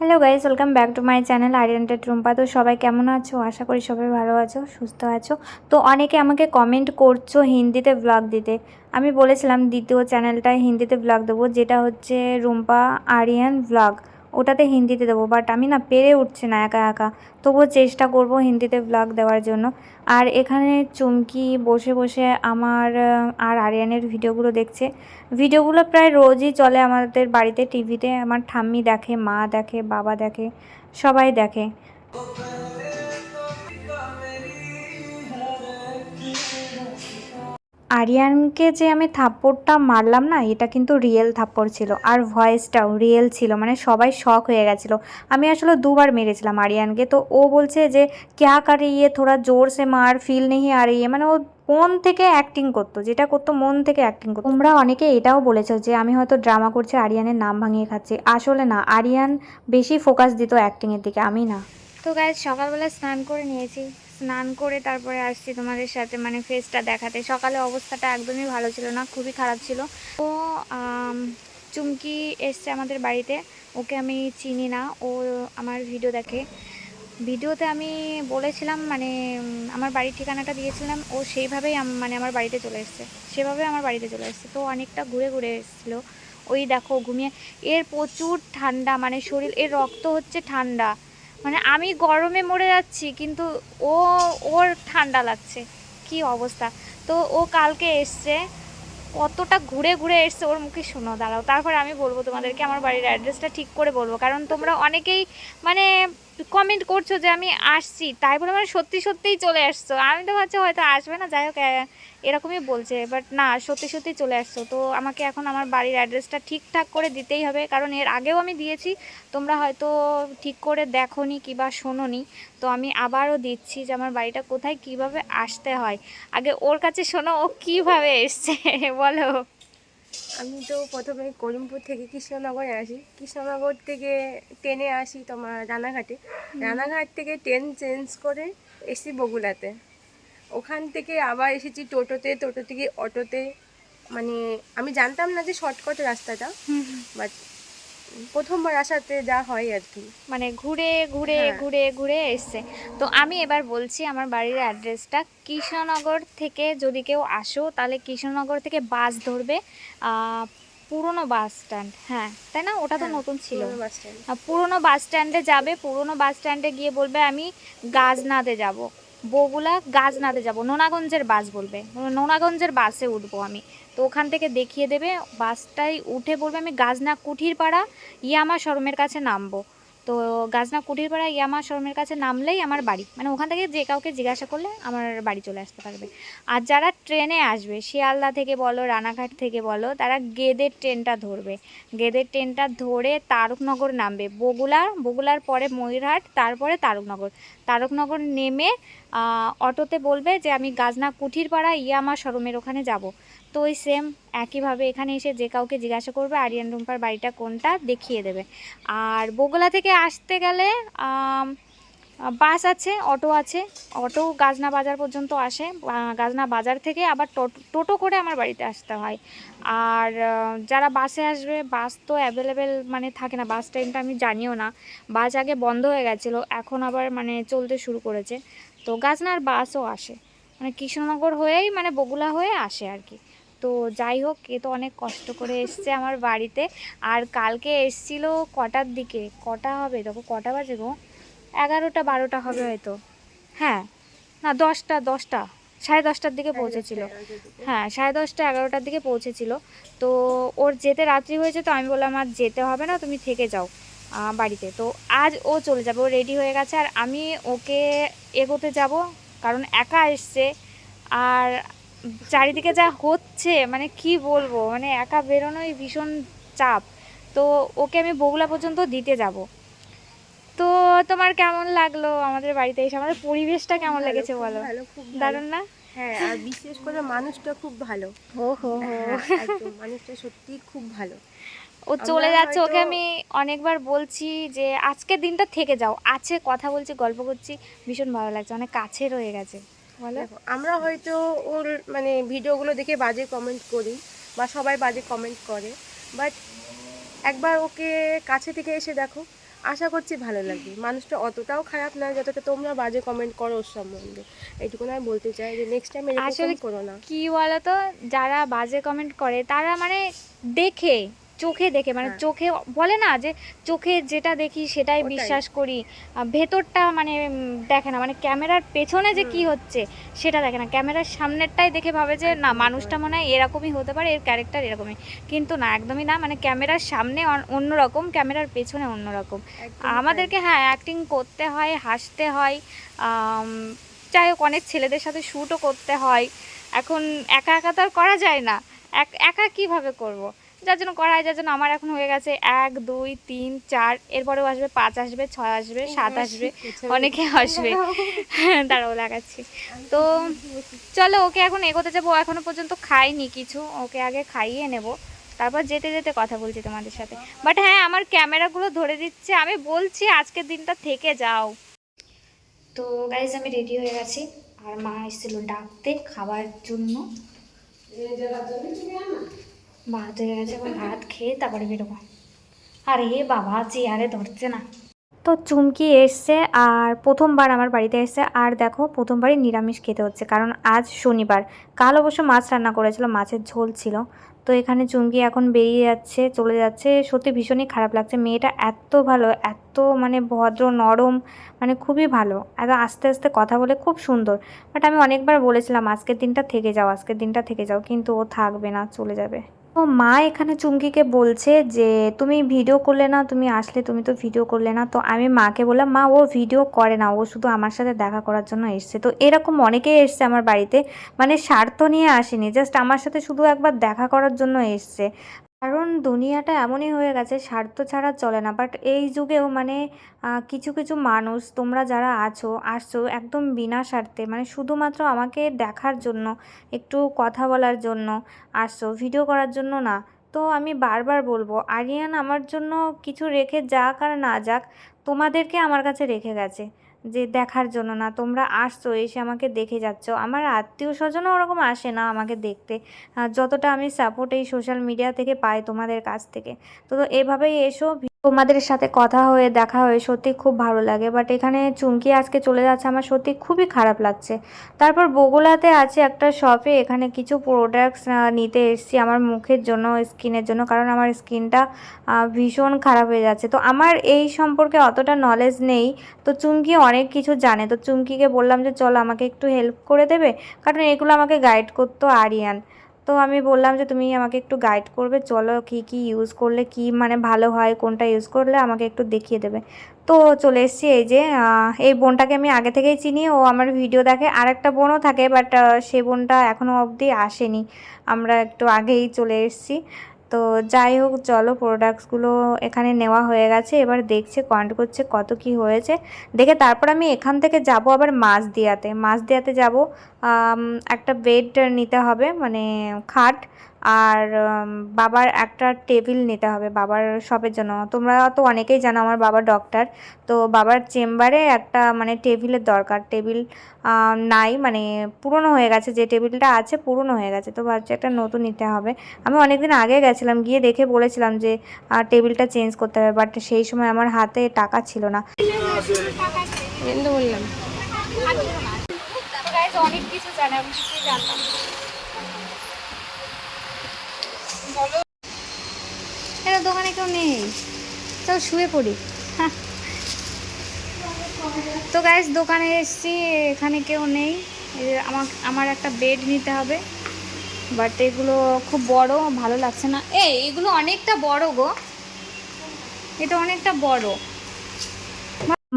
Hello guys welcome back to my channel আরিয়ান্টেড Rumpa তো সবাই কেমন আছো? আশা করি সবাই ভালো আছো, সুস্থ আছো। তো অনেকে আমাকে কমেন্ট করছ হিন্দিতে ব্লগ দিতে। আমি বলেছিলাম দ্বিতীয় চ্যানেলটায় হিন্দিতে ব্লগ দেবো, যেটা হচ্ছে রুম্পা আরিয়ান ব্লগ ওটাতে হিন্দিতে দেবো বাট আমি না পেরে উঠছে না একা একা। তবুও চেষ্টা করব হিন্দিতে ব্লগ দেওয়ার জন্য। আর এখানে চুমকি বসে বসে আমার আর আরিয়ানের ভিডিওগুলো দেখছে। ভিডিওগুলো প্রায় রোজই চলে আমাদের বাড়িতে টিভিতে আমার ঠাম্মি দেখে, মা দেখে, বাবা দেখে, সবাই দেখে। আরিয়ানকে যে আমি থাপ্পড়টা মারলাম না, এটা কিন্তু রিয়েল থাপ্পড় ছিল। আর ভয়েসটাও রিয়েল ছিল মানে সবাই শক হয়ে গেছিল। আমি আসলে দুবার মেরেছিলাম আরিয়ানকে। তো ও বলছে যে, ক্যা করে ইয়ে? থোড়া জোর সে মার ফিল নেই আর ইয়ে। মানে ও মন থেকে অ্যাক্টিং করতো, যেটা করতো মন থেকে অ্যাক্টিং করতো। তোমরা অনেকে এটাও বলেছ যে, আমি হয়তো ড্রামা করছি, আরিয়ানের নাম ভাঙিয়ে খাচ্ছি। আসলে না, আরিয়ান বেশি ফোকাস দিত অ্যাক্টিংয়ের দিকে, আমি না। তো গাইজ সকালবেলা স্নান করে নিয়েছি। স্নান করে তারপরে আসছি তোমাদের সাথে মানে ফেসটা দেখাতে। সকালে অবস্থাটা একদমই ভালো ছিল না, খুবই খারাপ ছিল। ও চুমকি এসছে আমাদের বাড়িতে। ওকে আমি চিনি না, ও আমার ভিডিও দেখে। ভিডিওতে আমি বলেছিলাম মানে আমার বাড়ির ঠিকানাটা দিয়েছিলাম, ও সেইভাবেই মানে আমার বাড়িতে চলে এসছে। সেভাবে আমার বাড়িতে চলে এসছে। তো অনেকটা ঘুরে ঘুরে এসেছিল। ওই দেখো, ঘুমিয়ে, এর প্রচুর ঠান্ডা মানে শরীর, এর রক্ত হচ্ছে ঠান্ডা। মানে আমি গরমে মরে যাচ্ছি, কিন্তু ও, ওর ঠান্ডা লাগছে। কি অবস্থা? তো ও কালকে এসছে, কতটা ঘুরে ঘুরে এসছে ওর মুখে শুনো, দাঁড়াও। তারপর আমি বলব তোমাদেরকে, আমার বাড়ির অ্যাড্রেসটা ঠিক করে বলব। কারণ তোমরা অনেকেই মানে কমেন্ট করছ যে আমি আসছি, তাই বলে মানে সত্যি সত্যিই চলে আসছো। আমি তো ভাবছি হয়তো আসবে না, যাই হোক এরকমই বলছে। বাট না, সত্যি সত্যি চলে আসছো। তো আমাকে এখন আমার বাড়ির অ্যাড্রেসটা ঠিকঠাক করে দিতেই হবে, কারণ এর আগেও আমি দিয়েছি। তোমরা হয়তো ঠিক করে দেখো দেখোনি কিবা শোনোনি। তো আমি আবারও দিচ্ছি যে আমার বাড়িটা কোথায় কীভাবে আসতে হয়। আগে ওর কাছে শোনো, ও কীভাবে এসছে, বলো। আমি তো প্রথমে করিমপুর থেকে কৃষ্ণনগরে আসি। কৃষ্ণনগর থেকে ট্রেনে আসি তোমার রানাঘাটে। রানাঘাট থেকে ট্রেন চেঞ্জ করে এসি বগুলাতে ওখান থেকে আবার এসেছি টোটোতে। টোটো থেকে অটোতে। মানে আমি জানতাম না যে শর্টকাট রাস্তাটা। বাট প্রথমবার আসাতে যা হয় আর কি। মানে ঘুরে ঘুরে হ্যাঁ। ঘুরে ঘুরে এসছে। তো আমি এবার বলছি আমার বাড়ির অ্যাড্রেসটা কৃষ্ণনগর থেকে যদি কেউ আসো তাহলে কৃষ্ণনগর থেকে বাস ধরবে। পুরনো বাস স্ট্যান্ড হ্যাঁ তাই না? ওটা তো হ্যাঁ, নতুন ছিল। পুরনো বাস পুরনো বাস স্ট্যান্ডে যাবে। পুরনো বাস স্ট্যান্ডে গিয়ে বলবে আমি গাজনাতে যাব। বগুলা গাজনাতে যাব। নোনাগঞ্জের বাস বলবে। নোনাগঞ্জের বাসে উঠবো আমি। তো ওখান থেকে দেখিয়ে দেবে, বাসটাই উঠে বলবে আমি গাজনা কুঠির পাড়া ইয়ামা শরমের কাছে নামবো। তো গাজনা কুঠির পাড়া ইয়ামা শরমের কাছে নামলেই আমার বাড়ি মানে ওখান থেকে যে কাউকে জিজ্ঞাসা করলে আমার বাড়ি চলে আসতে পারবে। আর যারা ট্রেনে আসবে, শিয়ালদা থেকে বলো, রানাঘাট থেকে বলো, তারা গেদের ট্রেনটা ধরবে। গেদের ট্রেনটা ধরে তারকনগর নামবে। বগুলার বগুলার পরে ময়ূরহাট, তারপরে তারকনগর। তারকনগর নেমে অটোতে বলবে যে আমি গাজনা কুঠির পাড়া ইয়ামা শরমের ওখানে যাব। তো ওই সেম, একইভাবে এখানে এসে যে কাউকে জিজ্ঞাসা করবে আরিয়ান রুম্পার বাড়িটা কোনটা দেখিয়ে দেবে। আর বগুলা থেকে আসতে গেলে বাস আছে, অটো আছে, অটো গাজনা বাজার পর্যন্ত আসে। গাজনা বাজার থেকে আবার টোটো করে আমার বাড়িতে আসতে হয়। আর যারা বাসে আসবে, বাস তো অ্যাভেলেবেল মানে থাকে না, বাস টাইমটা আমি জানিও না। বাস আগে বন্ধ হয়ে গেছিল, এখন আবার মানে চলতে শুরু করেছে। তো গাজনার বাসও আসে। মানে কৃষ্ণনগর হয়েই মানে বগুলা হয়ে আসে আর কি। তো যাই হোক এ তো অনেক কষ্ট করে এসছে আমার বাড়িতে। আর কালকে এসছিল কটার দিকে? কটা হবে? দেখো কটা বাজে গো? এগারোটা বারোটা হবে হয়তো। হ্যাঁ না দশটা দশটা সাড়ে দশটার দিকে পৌঁছেছিল। হ্যাঁ সাড়ে দশটা এগারোটার দিকে পৌঁছেছিল। তো ওর যেতে রাত্রি হয়েছে তো আমি বললাম আর যেতে হবে না তুমি থেকে যাও বাড়িতে। তো আজ ও চলে যাবে ও রেডি হয়ে গেছে। আর আমি ওকে এগোতে যাব কারণ একা এসছে। আর চারিদিকে যা হচ্ছে মানে কি বলব? মানে একা বেরোনোই ভীষণ চাপ। তো ওকে আমি বগুলা পর্যন্ত দিতে যাব। তো তোমার কেমন লাগল আমাদের বাড়িতে এসে? আমাদের পরিবেশটা কেমন লেগেছে বলো? দারুণ না? হ্যাঁ আর বিশেষ করে মানুষটা খুব ভালো। ও হো হো। হ্যাঁ, মানুষটা সত্যি খুব ভালো। ও চলে যাচ্ছে ওকে আমি অনেকবার বলছি যে আজকের দিনটা থেকে যাও। আছে কথা বলছি গল্প করছি ভীষণ ভালো লাগছে অনেক কাছে রয়ে গেছে। আমরা হয়তো ওর মানে ভিডিওগুলো দেখে বাজে কমেন্ট করি বা সবাই বাজে কমেন্ট করে বাট একবার ওকে কাছে থেকে এসে দেখো আশা করছি ভালো লাগবে। মানুষটা অতটাও খারাপ না যতটা তোমরা বাজে কমেন্ট করো ওর সম্বন্ধে। এইটুকু আমি বলতে চাই যে নেক্সট টাইম এরকম করো না। কি বলতো যারা বাজে কমেন্ট করে তারা মানে দেখে চোখে দেখে মানে হ্যাঁ। চোখে বলে না যে চোখে যেটা দেখি সেটাই বিশ্বাস করি। ভেতরটা মানে দেখে না মানে ক্যামেরার পেছনে যে কি হচ্ছে সেটা দেখে না। ক্যামেরার সামনেরটাই দেখে ভাবে যে না মানুষটা মনে হয় এরকমই হতে পারে এর ক্যারেক্টার এরকমই। কিন্তু না একদমই না মানে ক্যামেরার সামনে অন- অন্যরকম ক্যামেরার পেছনে অন্যরকম। আমাদেরকে হ্যাঁ অ্যাক্টিং করতে হয় হাসতে হয় যাই হোক অনেক ছেলেদের সাথে শ্যুটও করতে হয়। এখন একা একা তো আর করা যায় না। এক- একা কীভাবে করব। যার জন্য করা হয় যার জন্য আমার এখন হয়ে গেছে এক দুই তিন চার এরপরেও আসবে পাঁচ আসবে ছয় আসবে সাত আসবে অনেকে আসবে। দাঁড়াও। লাগাচ্ছি। তো চলো ওকে এখন এগোতে যাব ও এখনও পর্যন্ত খাইনি কিছু ওকে আগে খাইয়ে নেব। তারপর যেতে যেতে কথা বলছি তোমাদের সাথে। বাট হ্যাঁ আমার ক্যামেরাগুলো ধরে দিচ্ছে আমি বলছি আজকের দিনটা থেকে যাও। তো গাইজ আমি রেডি হয়ে গেছি। আর মা এসেছিল ডাকতে খাবার জন্য। ভাত গেছে এখন ভাত খেয়ে তারপরে বেরোবো। আরে বাবা, চেয়ারে ধরছে না। তো চুমকি এসছে আর প্রথমবার আমার বাড়িতে এসছে। আর দেখো, প্রথমবারই নিরামিষ খেতে হচ্ছে, কারণ আজ শনিবার। কাল অবশ্য মাছ রান্না করেছিল, মাছের ঝোল ছিল। তো এখানে চুমকি এখন বেরিয়ে যাচ্ছে, চলে যাচ্ছে। সত্যি ভীষণই খারাপ লাগছে। মেয়েটা এত ভালো, এত মানে ভদ্র, নরম মানে খুবই ভালো। এত আস্তে আস্তে কথা বলে খুব সুন্দর। বাট আমি অনেকবার বলেছিলাম, আজকের দিনটা থেকে যাও, আজকের দিনটা থেকে যাও। কিন্তু ও থাকবে না, চলে যাবে। তো মা এখানে চুমকিকে বলছে যে, তুমি ভিডিও করলে না, তুমি আসলে তুমি তো ভিডিও করলে না। তো আমি মাকে বললাম, মা, ও ভিডিও করে না, ও শুধু আমার সাথে দেখা করার জন্য এসছে। তো এরকম অনেকেই এসছে আমার বাড়িতে মানে স্বার্থ নিয়ে আসেনি জাস্ট আমার সাথে শুধু একবার দেখা করার জন্য এসছে। কারণ দুনিয়াটা এমনই হয়ে গেছে, স্বার্থ ছাড়া চলে না। বাট এই যুগেও মানে কিছু কিছু মানুষ, তোমরা যারা আছো, আসছো একদম বিনা স্বার্থে মানে শুধুমাত্র আমাকে দেখার জন্য, একটু কথা বলার জন্য আসছো ভিডিও করার জন্য না। তো আমি বারবার বলব, আরিয়ান আমার জন্য কিছু রেখে যাক আর না যাক, তোমাদেরকে আমার কাছে রেখে গেছে। যে দেখার জন্য না, তোমরা আসছো, এসে আমাকে দেখে যাচ্ছ। আমার আত্মীয় স্বজনও ওরকম আসে না আমাকে দেখতে। যতটা আমি সাপোর্ট এই সোশ্যাল মিডিয়া থেকে পাই তোমাদের কাছ থেকে। তো এভাবেই এসো তোমাদের সাথে কথা হয়ে, দেখা হয়ে সত্যি খুব ভালো লাগে। বাট এখানে চুমকি আজকে চলে যাচ্ছে, আমার সত্যি খুবই খারাপ লাগছে। তারপর বগুলাতে আছে একটা শপে এখানে কিছু প্রোডাক্টস নিতে এসেছি আমার মুখের জন্য, স্কিনের জন্য, কারণ আমার স্কিনটা ভীষণ খারাপ হয়ে যাচ্ছে। তো আমার এই সম্পর্কে অতটা নলেজ নেই। তো চুমকি অনেক কিছু জানে। তো চুমকিকে বললাম যে, চলো আমাকে একটু হেল্প করে দেবে। কারণ এগুলো আমাকে গাইড করতো আরিয়ান। তো আমি বললাম যে, তুমি আমাকে একটু গাইড করবে, চলো কি কি ইউজ করলে, কি মানে ভালো হয়, কোনটা ইউজ করলে আমাকে একটু দেখিয়ে দেবে। তো চলে এসেছি এই যে এই বোনটাকে আমি আগে থেকেই চিনি, ও আমার ভিডিও দেখে আর একটা বোনও থাকে বাট সে বোনটা এখনও অবধি আসেনি। আমরা একটু আগেই চলে এসেছি। তো যাই হোক, চলো প্রোডাক্টসগুলো এখানে নেওয়া হয়ে গেছে। এবার দেখছে কন্ট করছে কত কি হয়েছে। দেখে তারপর আমি এখান থেকে যাব আবার মাছ দিয়াতে মাছ দিয়াতে যাব একটা বেড নিতে হবে মানে খাট। আর বাবার একটা টেবিল নিতে হবে বাবার সবের জন্য। তোমরা তো অনেকেই জানো আমার বাবা ডক্টর তো বাবার চেম্বারে একটা মানে টেবিলের দরকার। টেবিল নাই মানে পুরনো হয়ে গেছে যে টেবিলটা আছে পুরনো হয়ে গেছে। তো ভাবছি একটা নতুন নিতে হবে। আমি অনেকদিন আগে গেছিলাম গিয়ে দেখে বলেছিলাম যে টেবিলটা চেঞ্জ করতে হবে বাট সেই সময় আমার হাতে টাকা ছিল না। বললাম। অনেক কিছু জানে আমি জানতাম এরা দোকানে কেউ নেই। চল শুয়ে পড়ি। হ্যাঁ। তো গাইস দোকানে এসছি, এখানে কেউ নেই। আমার আমার একটা বেড নিতে হবে। বাট এগুলো খুব বড়, ভালো লাগছে না। এই, এগুলো অনেকটা বড় গো। এটা অনেকটা বড়।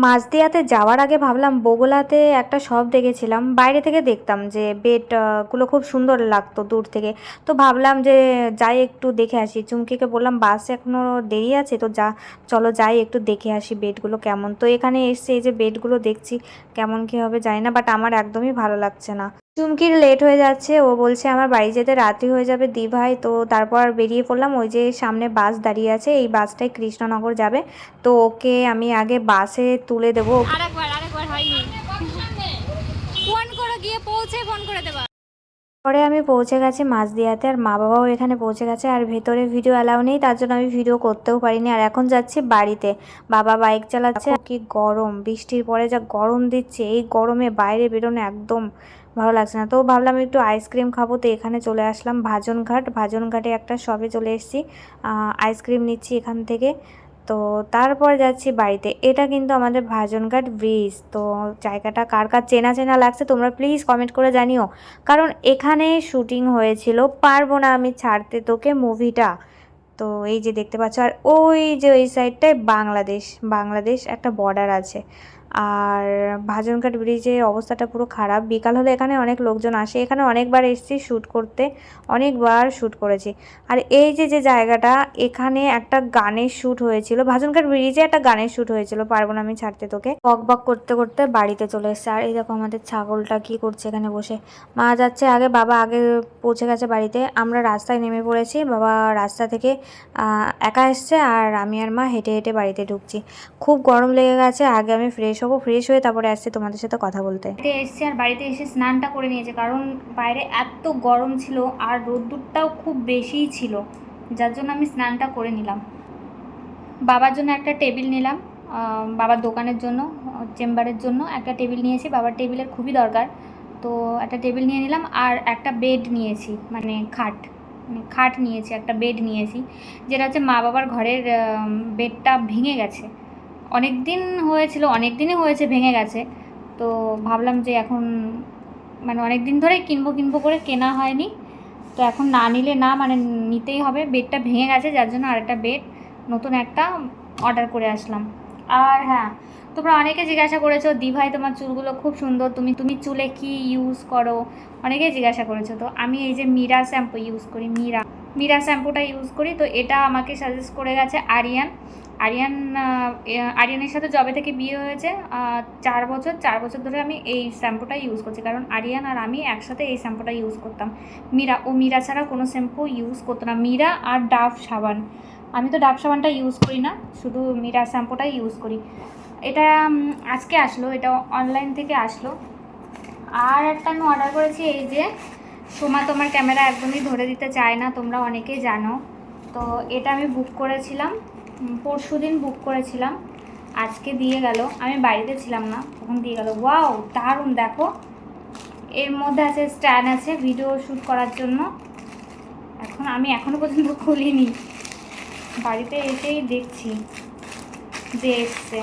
মাঝদিয়াতে যাওয়ার আগে ভাবলাম বগুলাতে একটা শপ দেখেছিলাম। বাইরে থেকে দেখতাম যে বেডগুলো খুব সুন্দর লাগতো দূর থেকে। তো ভাবলাম যে যাই একটু দেখে আসি। চুমকিকে বললাম, বাস এখনও দেরি আছে, তো যা, চলো যাই একটু দেখে আসি বেডগুলো কেমন। তো এখানে এসছে এই যে বেডগুলো দেখছি, কেমন কী হবে জানি না বাট আমার একদমই ভালো লাগছে না। চুমকির লেট হয়ে যাচ্ছে। ও বলছে আমার বাড়ি যেতে রাত্রি হয়ে যাবে দি ভাই তো তারপর বেরিয়ে পড়লাম। ওই যে সামনে বাস দাঁড়িয়ে আছে এই বাসটাই কৃষ্ণনগর যাবে। তো ওকে আমি আগে বাসে তুলে দেবো। আরেকবার আরেকবার হয়নি ফোন করে গিয়ে পৌঁছে ফোন করে দেবা। পরে আমি পৌঁছে গেছি মাঝদিয়াতে আর মা বাবাও এখানে পৌঁছে গেছে আর ভেতরে ভিডিও অ্যালাউ নেই তার জন্য আমি ভিডিও করতেও পারিনি। আর এখন যাচ্ছি বাড়িতে। বাবা বাইক চালাচ্ছে। কি গরম বৃষ্টির পরে যা গরম দিচ্ছে এই গরমে বাইরে বেরোনো একদম ভালো লাগছে না। তো ভাবলাম একটু আইসক্রিম খাব। তো এখানে চলে আসলাম ভাজনঘাট। ভাজনঘাটে একটা শপে চলে এসেছি। আইসক্রিম নিচ্ছি এখান থেকে। তো তারপর যাচ্ছি বাড়িতে। এটা কিন্তু আমাদের ভাজনঘাট ব্রিজ তো জায়গাটা কার কার চেনা চেনা লাগছে তোমরা প্লিজ কমেন্ট করে জানিও। কারণ এখানে শুটিং হয়েছিল। পারব না আমি ছাড়তে তোকে মুভিটা তো এই যে দেখতে পাচ্ছ। আর ওই যে ওই সাইডটায় বাংলাদেশ। বাংলাদেশ একটা বর্ডার আছে। আর ভাজনঘাট ব্রিজের অবস্থাটা পুরো খারাপ। বিকাল হলে এখানে অনেক লোকজন আসে। এখানে অনেকবার এসেছি শ্যুট করতে। অনেকবার শ্যুট করেছি। আর এই যে যে জায়গাটা, এখানে একটা গানের শ্যুট হয়েছিল। ভাজনঘাট ব্রিজে একটা গানের শ্যুট হয়েছিল। পারব না আমি ছাড়তে তোকে। বক বক করতে করতে বাড়িতে চলে এসেছে। আর এই দেখো আমাদের ছাগলটা কি করছে এখানে বসে। মা যাচ্ছে আগে, বাবা আগে পৌঁছে গেছে বাড়িতে। আমরা রাস্তায় নেমে পড়েছি। বাবা রাস্তা থেকে একা এসছে। আর আমি আর মা হেঁটে হেঁটে বাড়িতে ঢুকছি। খুব গরম লেগে গেছে। আগে আমি ফ্রেশ হব ফ্রেশ হয়ে তারপরে আসছে তোমাদের সাথে কথা বলতে। এসছি আর বাড়িতে এসে স্নানটা করে নিয়েছে, কারণ বাইরে এত গরম ছিল আর রোদ্দুরটাও খুব বেশিই ছিল, যার জন্য আমি স্নানটা করে নিলাম। বাবার জন্য একটা টেবিল নিলাম বাবার দোকানের জন্য, চেম্বারের জন্য একটা টেবিল নিয়েছি, বাবার টেবিলের খুবই দরকার। তো একটা টেবিল নিয়ে নিলাম আর একটা বেড নিয়েছি মানে খাট মানে খাট নিয়েছি, একটা বেড নিয়েছি, যেটা হচ্ছে মা বাবার ঘরের বেডটা ভেঙে গেছে। অনেক দিন হয়েছিল অনেক দিনই হয়েছে, ভেঙে গেছে। তো ভাবলাম যে এখন মানে অনেক দিন ধরেই কিনবো কিনবো করে কেনা হয়নি। তো এখন না নিলে না মানে নিতেই হবে। বেডটা ভেঙে গেছে, যার জন্য আরেকটা বেড, নতুন একটা অর্ডার করে আসলাম। আর হ্যাঁ তোমরা অনেকে জিজ্ঞাসা করেছ, দি ভাই, তোমার চুলগুলো খুব সুন্দর, তুমি তুমি চুলে কি ইউজ করো? অনেকেই জিজ্ঞাসা করেছ। তো আমি এই যে মীরা শ্যাম্পু ইউজ করি, মীরা মীরা শ্যাম্পুটা ইউজ করি। তো এটা আমাকে সাজেস্ট করে গেছে আরিয়ান। আরিয়ান আরিয়ানের সাথে জবে থেকে বিয়ে হয়েছে চার বছর চার বছর ধরে আমি এই শ্যাম্পুটা ইউজ করছি। কারণ আরিয়ান আর আমি একসাথে এই শ্যাম্পুটা ইউজ করতাম। মীরা, ও মীরা ছাড়া কোনো শ্যাম্পু ইউজ করতো না। মীরা আর ডাভ সাবান। আমি তো ডাভ সাবানটা ইউজ করি না, শুধু মীরা শ্যাম্পুটাই ইউজ করি। এটা আজকে আসলো, এটা অনলাইন থেকে আসলো। আর একটা আমি অর্ডার করেছি, এই যে, সোমা তোমার ক্যামেরা একদমই ধরে দিতে চায় না, তোমরা অনেকেই জানো। তো এটা আমি বুক করেছিলাম। পরশু দিন বুক করেছিলাম। আজকে দিয়ে গেল। আমি বাড়িতে ছিলাম না, তখন দিয়ে গেল। ওয়াও দারুণ, দেখো। এর মধ্যে আছে, স্ট্যান্ড আছে ভিডিও শ্যুট করার জন্য। এখন আমি এখনও পর্যন্ত খুলিনি। বাড়িতে এসেই দেখছি যে এসছে।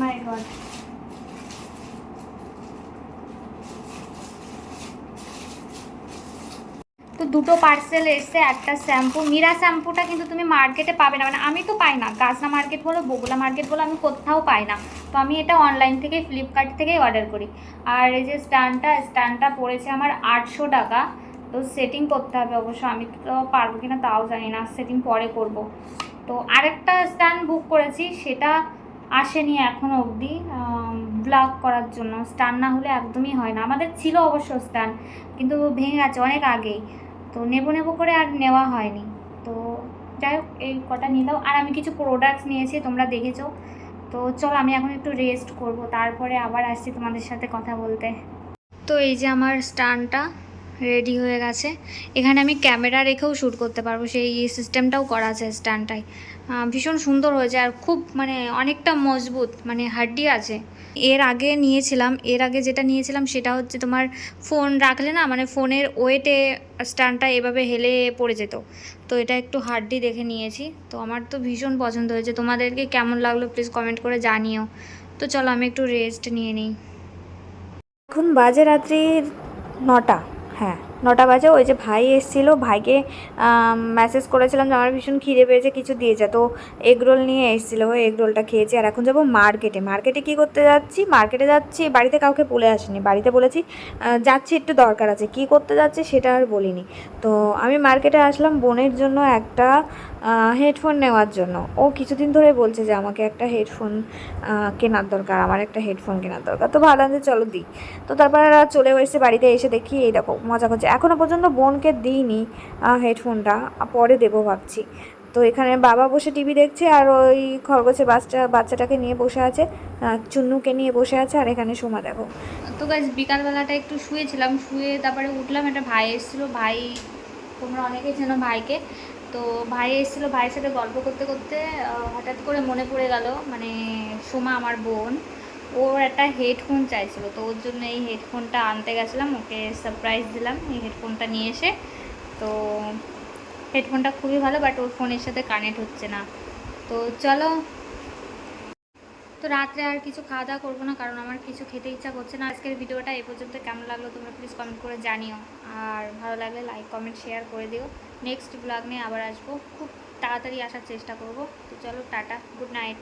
মাই গড তো দুটো পার্সেল এসছে, একটা শ্যাম্পু। মীরা শ্যাম্পুটা কিন্তু তুমি মার্কেটে পাবে না। মানে আমি তো পাই না। গাছনা মার্কেট বলো, বগুলা মার্কেট বলো, আমি কোথাও পাই না। তো আমি এটা অনলাইন থেকে ফ্লিপকার্ট থেকেই অর্ডার করি। আর এই যে স্ট্যান্ডটা স্ট্যান্ডটা পড়েছে আমার আটশো টাকা। তো সেটিং করতে হবে অবশ্য। আমি তো পারব কিনা তাও জানি না। সেটিং পরে করব। তো আরেকটা স্ট্যান্ড বুক করেছি। সেটা আসেনি এখনও অবধি। ব্লগ করার জন্য। স্ট্যান্ড না হলে একদমই হয় না। আমাদের ছিল অবশ্য স্ট্যান্ড কিন্তু ভেঙে গেছে অনেক আগেই। তো নেব নেব করে আর নেওয়া হয়নি। তো যাই হোক, এই কটা নিলাম। আর আমি কিছু প্রোডাক্টস নিয়েছি, তোমরা দেখেছ। তো চলো, আমি এখন একটু রেস্ট করব। তারপরে আবার আসছি তোমাদের সাথে কথা বলতে। তো এই যে আমার স্টানটা রেডি হয়ে গেছে। এখানে আমি ক্যামেরা রেখেও শ্যুট করতে পারব, সেই সিস্টেমটাও করা আছে স্ট্যান্ডটায় ভীষণ সুন্দর হয়েছে আর খুব মানে অনেকটা মজবুত মানে হাড্ডি আছে। এর আগে নিয়েছিলাম, এর আগে যেটা নিয়েছিলাম সেটা হচ্ছে তোমার ফোন রাখলে না মানে ফোনের ওয়েটে স্ট্যান্ডটা এভাবে হেলে পড়ে যেত। তো এটা একটু হাড্ডি দেখে নিয়েছি। তো আমার তো ভীষণ পছন্দ হয়েছে। তোমাদেরকে কেমন লাগল প্লিজ কমেন্ট করে জানিও। তো চলো আমি একটু রেস্ট নিয়ে নিই। এখন বাজে রাত্রির নটা। হ্যাঁ নটা বাজে। ওই যে ভাই এসেছিল, ভাইকে মেসেজ করেছিলাম যে আমার ভীষণ খিদে পেয়েছে, কিছু দিয়েছে তো এগরোল নিয়ে এসেছিল, ওই এগ রোলটা খেয়েছি। আর এখন যাব মার্কেটে। মার্কেটে কী করতে যাচ্ছি? মার্কেটে যাচ্ছি, বাড়িতে কাউকে বলে আসিনি। বাড়িতে বলেছি যাচ্ছি, একটু দরকার আছে। কি করতে যাচ্ছে সেটা আর বলিনি। তো আমি মার্কেটে আসলাম, বোনের জন্য একটা হেডফোন নেওয়ার জন্য। ও কিছুদিন ধরে বলছে যে আমাকে একটা হেডফোন কেনার দরকার, আমার একটা হেডফোন কেনার দরকার। তো ভাবলাম যে চলো দিই। তো তারপর চলে এসেছে বাড়িতে, এসে দেখি, এই দেখো, মজা করছে। এখনও পর্যন্ত বোনকে দিইনি হেডফোনটা পরে দেবো ভাবছি। তো এখানে বাবা বসে টিভি দেখছে, আর ওই খরগোশের বাচ্চা, বাচ্চাটাকে নিয়ে বসে আছে চুন্নুকে নিয়ে বসে আছে, আর এখানে সোমা দেখো। তো গাছ বিকালবেলাটা একটু শুয়েছিলাম, শুয়ে তারপরে উঠলাম, একটা ভাই এসেছিল, ভাই, তোমরা অনেকেই চেনো ভাইকে। তো ভাই এসেছিল, ভাইয়ের সাথে গল্প করতে করতে হঠাৎ করে মনে পড়ে গেল মানে সোমা আমার বোন, ওর একটা হেডফোন চাইছিল, তো ওর জন্য এই হেডফোনটা আনতে গেছিলাম, ওকে সারপ্রাইজ দিলাম, এই হেডফোনটা নিয়ে এসে। তো হেডফোনটা খুবই ভালো বাট ওর ফোনের সাথে কানেক্ট হচ্ছে না। তো চলো তো রাত্রে আর কিছু খাওয়া দাওয়া করব না, কারণ আমার কিছু খেতে ইচ্ছা করছে না। আজকের ভিডিওটা এ পর্যন্ত। কেমন লাগল তোমরা প্লিজ কমেন্ট করে জানিও। আর ভালো লাগলে লাইক কমেন্ট শেয়ার করে দিও। নেক্সট ব্লগ নিয়ে আবার আসব। খুব তাড়াতাড়ি আসার চেষ্টা করব। তো চলো টাটা গুড নাইট